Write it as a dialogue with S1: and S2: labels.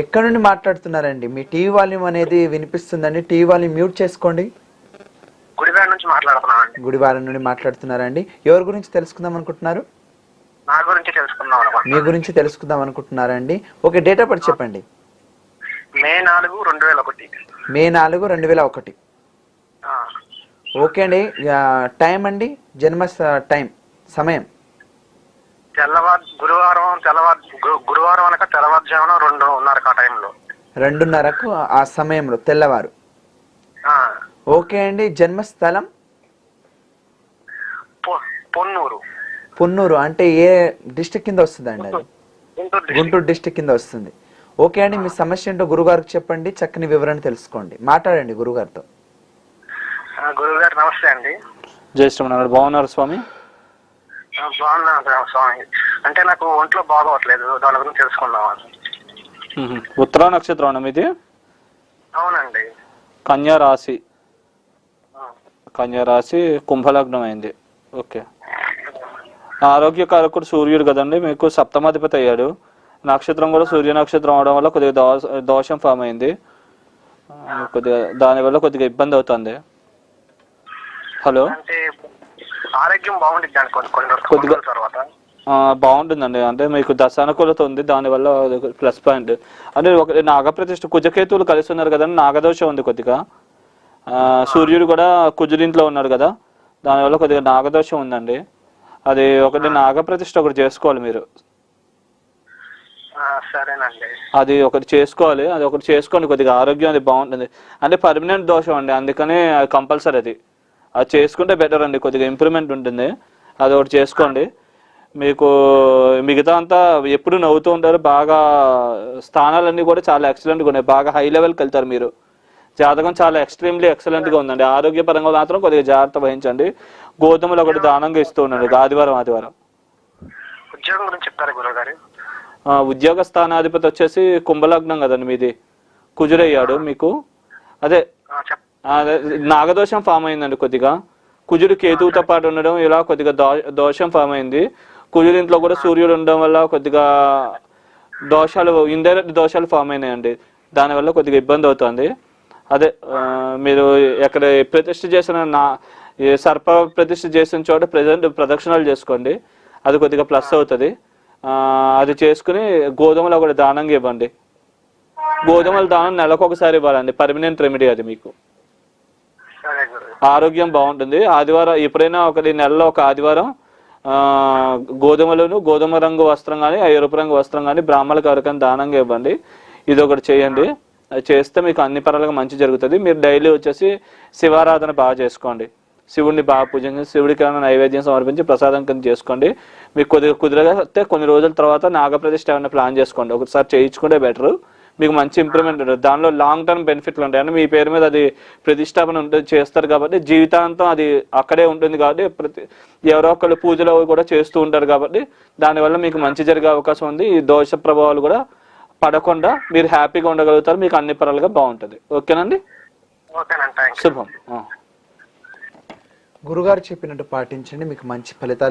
S1: ఎక్కడి నుండి మాట్లాడుతున్నారండి? మీ టీవీ వాల్యూమ్ అనేది వినిపిస్తుందండి. టీవీ వాల్యూమ్ మ్యూట్ చేసుకోండి.
S2: గుడివాడ నుంచి మాట్లాడుతున్నానండి
S1: గుడివారం నుండి మాట్లాడుతున్నారండి. ఎవరి గురించి తెలుసుకుందాం అనుకుంటున్నారు?
S2: నా గురించి తెలుసుకుందాం
S1: మీ గురించి తెలుసుకుందాం అనుకుంటున్నారండి. ఓకే డేట్ ఆఫ్ బర్త్ చెప్పండి.
S2: మే నాలుగు రెండు వేల ఒకటి.
S1: మే నాలుగు రెండు వేల ఒకటి. ఓకే అండి. టైం అండి? జన్మ టైం. సమయం.
S2: తెల్లవారు గురువారం తెల్లవారు గురువారం తెల్లవారుజామున రెండున్నర ఆ టైంలో.
S1: రెండున్నరకు ఆ సమయంలో తెల్లవారు.
S2: ఆ,
S1: ఓకే అండి జన్మస్థలం?
S2: పొన్నూరు.
S1: పున్నూరు అంటే ఏ డిస్టిక్ కింద వస్తుందండి అది?
S2: గుంటూరు
S1: డిస్టిక్ కింద వస్తుంది. ఓకే అండి మీ సమస్య ఏంటో గురుగారికి చెప్పండి చక్కని వివరణ తెలుసుకోండి. మాట్లాడండి గురుగారితో.
S2: ఆ, గురువు గారు నమస్తే అండి.
S3: జై శ్రీమన్నారాయణ బాగున్నారు స్వామి?
S2: బాగున్నాను స్వామి? అంటే నాకు ఒంట్లో బాగోట్లేదు దాని గురించి తెలుసుకుందామని
S3: మ్మ్. ఉత్తరా నక్షత్రం మీది?
S2: అవునండి.
S3: కన్యా రాశి. కన్యా రాశి కుంభలగ్నం అయింది ఓకే ఆరోగ్యకారకుడు సూర్యుడు కదండి మీకు సప్తమాధిపతి అయ్యాడు. నక్షత్రం కూడా సూర్య నక్షత్రం అవడం వల్ల కొద్దిగా దోష దోషం ఫామ్ అయింది. కొద్దిగా దానివల్ల కొద్దిగా ఇబ్బంది అవుతుంది. హలో?
S2: అంటే ఆరోగ్యం బాగుంటుంది దాని కొన్ని కొన్ని రోజులు- తర్వాత.
S3: బాగుంటుందండి. అంటే మీకు దశానుకూలత ఉంది దానివల్ల ప్లస్ పాయింట్. అంటే ఒక నాగప్రతిష్ఠ కుజకేతువులు కలిసి ఉన్నారు కదండి నాగదోషం ఉంది కొద్దిగా. ఆ, సూర్యుడు కూడా కుజుడింట్లో ఉన్నాడు కదా దానివల్ల కొద్దిగా నాగదోషం ఉందండి. అది ఒకటి నాగప్రతిష్ఠ ఒకటి చేసుకోవాలి మీరు. అది ఒకటి చేసుకోవాలి అది ఒకటి చేసుకోండి కొద్దిగా ఆరోగ్యం అది బాగుంటుంది. అంటే పర్మనెంట్ దోషం అండి అందుకని కంపల్సరీ అది. అది చేసుకుంటే బెటర్ అండి. కొద్దిగా ఇంప్రూవ్మెంట్ ఉంటుంది. అది ఒకటి చేసుకోండి. మీకు మిగతా అంతా ఎప్పుడు నవ్వుతూ ఉంటారు. బాగా స్థానాలన్నీ కూడా చాలా ఎక్సలెంట్గా ఉన్నాయి. బాగా హై లెవెల్కి వెళ్తారు మీరు. జాతకం చాలా ఎక్స్ట్రీమ్లీ ఎక్సలెంట్గా ఉందండి. ఆరోగ్యపరంగా మాత్రం కొద్దిగా జాగ్రత్త వహించండి. గోధుమలు ఒకటి దానంగా ఇస్తూ ఉండండి. ఆదివారం ఆదివారం.
S2: ఉద్యోగం గురించి చెప్తారా
S3: స్థానాధిపతి వచ్చేసి కుంభలగ్నం కదండి మీది. కుజురయ్యాడు మీకు. అదే, నాగదోషం ఫామ్ అయిందండి కొద్దిగా. కుజుడు కేతువుతో పాటు ఉండడం ఇలా కొద్దిగా దోషం ఫామ్ అయింది. కుజుడు ఇంట్లో కూడా సూర్యుడు ఉండడం వల్ల కొద్దిగా దోషాలు ఇండైరెక్ట్ దోషాలు ఫామ్ అయినాయండి. దానివల్ల కొద్దిగా ఇబ్బంది అవుతుంది. అదే మీరు ఎక్కడ ప్రతిష్ఠ చేసిన నా సర్ప ప్రతిష్ఠ చేసిన చోట ప్రజెంట్ ప్రదక్షిణాలు చేసుకోండి. అది కొద్దిగా ప్లస్ అవుతుంది. అది చేసుకుని గోధుమలు ఒకటి దానంగా ఇవ్వండి. గోధుమల దానం నెలకు ఒకసారి ఇవ్వాలండి. పర్మనెంట్ రెమెడీ అది మీకు. ఆరోగ్యం బాగుంటుంది. ఆదివారం ఎప్పుడైనా ఒకటి నెలలో ఒక ఆదివారం గోధుమలను గోధుమ రంగు వస్త్రం కానీ ఎరుపు రంగు వస్త్రం కానీ బ్రాహ్మణులకు ఎవరికైనా దానంగా ఇవ్వండి. ఇది ఒకటి చేయండి. అది చేస్తే మీకు అన్ని పరాలుగా మంచి జరుగుతుంది. మీరు డైలీ వచ్చేసి శివారాధన బాగా చేసుకోండి. శివుడిని బాగా పూజించి శివుడికి ఏమైనా నైవేద్యం సమర్పించి ప్రసాదం కింద చేసుకోండి. మీకు కొద్దిగా కుదిరగతే కొన్ని రోజుల తర్వాత నాగప్రతిష్ఠ ఏమైనా ప్లాన్ చేసుకోండి. ఒకసారి చేయించుకుంటే బెటర్. మీకు మంచి ఇంప్రూవ్మెంట్ ఉంటుంది. దానిలో లాంగ్ టర్మ్ బెనిఫిట్లు ఉంటాయి. అంటే మీ పేరు మీద అది ప్రతిష్టాపన ఉంటుంది చేస్తారు కాబట్టి జీవితాంతం అది అక్కడే ఉంటుంది కాబట్టి ప్రతి ఎవరో ఒకళ్ళు పూజలు అవి కూడా చేస్తూ ఉంటారు కాబట్టి దానివల్ల మీకు మంచి జరిగే అవకాశం ఉంది. ఈ దోష ప్రభావాలు కూడా పడకుండా మీరు హ్యాపీగా ఉండగలుగుతారు. మీకు అన్ని పరాలుగా బాగుంటుంది. ఓకేనండి? శుభం.
S1: గురుగారు చెప్పినట్టు పాటించండి. మీకు మంచి ఫలితాలు